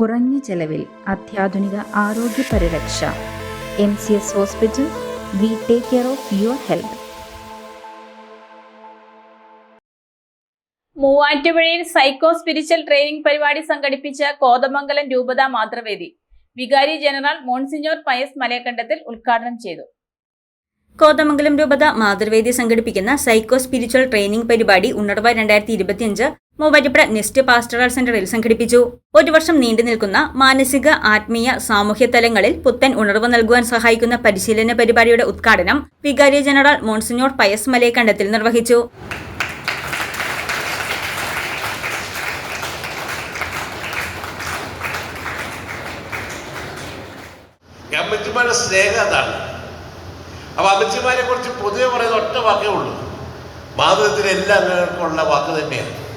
കുറഞ്ഞ ചെലവിൽ അത്യാധുനിക ആരോഗ്യ പരിരക്ഷ. M C S hospital we take care of your health. മൂവാറ്റുപുഴയിൽ സൈക്കോ സ്പിരിച്വൽ ട്രെയിനിംഗ് പരിപാടി സംഘടിപ്പിച്ച കോതമംഗലം രൂപത മാതൃവേദി വികാരി ജനറൽ മോൺസിഞ്ഞോർ പയസ് മലയക്കണ്ടത്തിൽ ഉദ്ഘാടനം ചെയ്തു. കോതമംഗലം രൂപത മാതൃവേദി സംഘടിപ്പിക്കുന്ന സൈക്കോ സ്പിരിച്വൽ ട്രെയിനിംഗ് പരിപാടി ഉണർവ രണ്ടായിരത്തി ഇരുപത്തിയഞ്ച് മൂവാറ്റുപുഴ നെസ്റ്റ് പാസ്റ്ററൽ സെന്ററിൽ സംഘടിപ്പിച്ചു. ഒരു വർഷം നീണ്ടു നിൽക്കുന്ന മാനസിക ആത്മീയ സാമൂഹ്യ തലങ്ങളിൽ പുത്തൻ ഉണർവ് നൽകുവാൻ സഹായിക്കുന്ന പരിശീലന പരിപാടിയുടെ ഉദ്ഘാടനം വികാരി ജനറൽ മോൺസിനോർ പയസ് മലയക്കണ്ടത്തിൽ നിർവഹിച്ചു. അമ്മച്ചിമാരുടെ സ്നേഹം അതാണ്. അപ്പൊ അമ്മച്ചിമാരെ കുറിച്ച് പൊതുവെ പറയുന്ന ഒറ്റ വാക്കേ ഉള്ളൂ. അംഗങ്ങൾക്കും ഉള്ള വാക്ക് തന്നെയാണ്.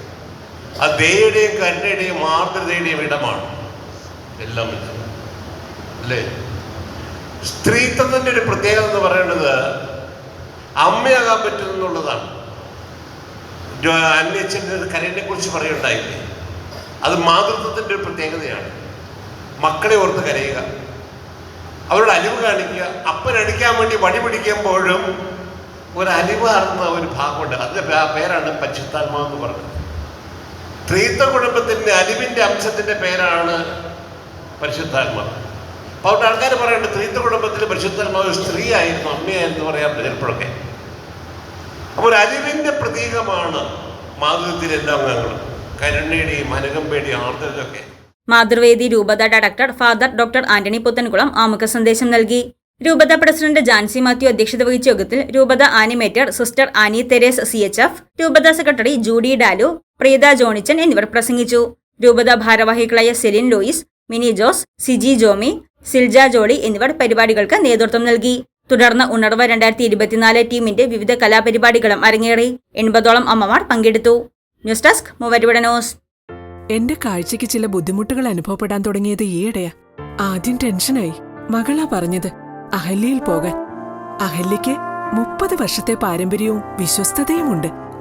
ആ ദയുടെയും കരുണയുടെയും മാതൃതയുടെയും ഇടമാണ്. എല്ലാം അല്ലേ? സ്ത്രീത്വത്തിന്റെ ഒരു പ്രത്യേകത എന്ന് പറയുന്നത് അമ്മയാകാൻ പറ്റുന്നു എന്നുള്ളതാണ്. അന്യച്ഛന്റെ കരനെ കുറിച്ച് പറയുണ്ടായില്ലേ? അത് മാതൃത്വത്തിന്റെ ഒരു പ്രത്യേകതയാണ്. മക്കളെ ഓർത്ത് കരയുക. അവരുടെ അലിവ് കാണിക്കുക. അപ്പനടിക്കാൻ വേണ്ടി വടി പിടിക്കുമ്പോഴും ഒരു അലിവ് അറിഞ്ഞ ഒരു ഭാഗമുണ്ട്. അതിന്റെ പേ- പേരാണ് പരിശുദ്ധാത്മാവ് എന്ന് സ്ത്രീത്വ കുടുംബത്തിന്റെ അലിവിന്റെ അംശത്തിന്റെ പേരാണ് പരിശുദ്ധാത്മാവ് അപ്പോൾ അവിടെ ആൾക്കാർ പറയുന്നുണ്ട് ത്രീത്വ കുടുംബത്തിൽ പരിശുദ്ധാത്മാവ് സ്ത്രീ ആയിരുന്നു അമ്മയായിരുന്നു പറയാൻ ചിലപ്പോഴൊക്കെ അപ്പോൾ ഒരു അലിവിന്റെ പ്രതീകമാണ് മാതൃത്വത്തിലെ എല്ലാ അംഗങ്ങളും കരുണയുടെയും അനുകമ്പയുടെയും ആർദ്രതയൊക്കെ. മാതൃവേദി രൂപത director father doctor Antony Puthenkulam ആമുഖ സന്ദേശം നൽകി. രൂപത പ്രസിഡന്റ് ജാൻസി മാത്യു അധ്യക്ഷത വഹിച്ച യോഗത്തിൽ രൂപത animator sister Annie Theres C H F രൂപത സെക്രട്ടറി ജൂഡി ഡാലു പ്രീത ജോണിച്ചൻ എന്നിവർ പ്രസംഗിച്ചു. രൂപത ഭാരവാഹികളായ സെലിൻ ലൂയിസ് മിനി ജോസ് സിജി ജോമി സിൽജ ജോളി എന്നിവർ പരിപാടികൾക്ക് നേതൃത്വം നൽകി. തുടർന്ന് ഉണർവ് രണ്ടായിരത്തി ഇരുപത്തിനാല് ടീമിന്റെ വിവിധ കലാപരിപാടികളും അരങ്ങേറി. എൺപതോളം അമ്മമാർ പങ്കെടുത്തു. News desk Muvattupuzha news. എന്റെ കാഴ്ചയ്ക്ക് ചില ബുദ്ധിമുട്ടുകൾ അനുഭവപ്പെടാൻ തുടങ്ങിയത് ഈയിടെയാ. ആദ്യം ടെൻഷനായി. മകളാ പറഞ്ഞത് അഹല്യയിൽ പോകാൻ. അഹല്യയ്ക്ക് മുപ്പത് വർഷത്തെ പാരമ്പര്യവും വിശ്വസ്തതയുമുണ്ട്.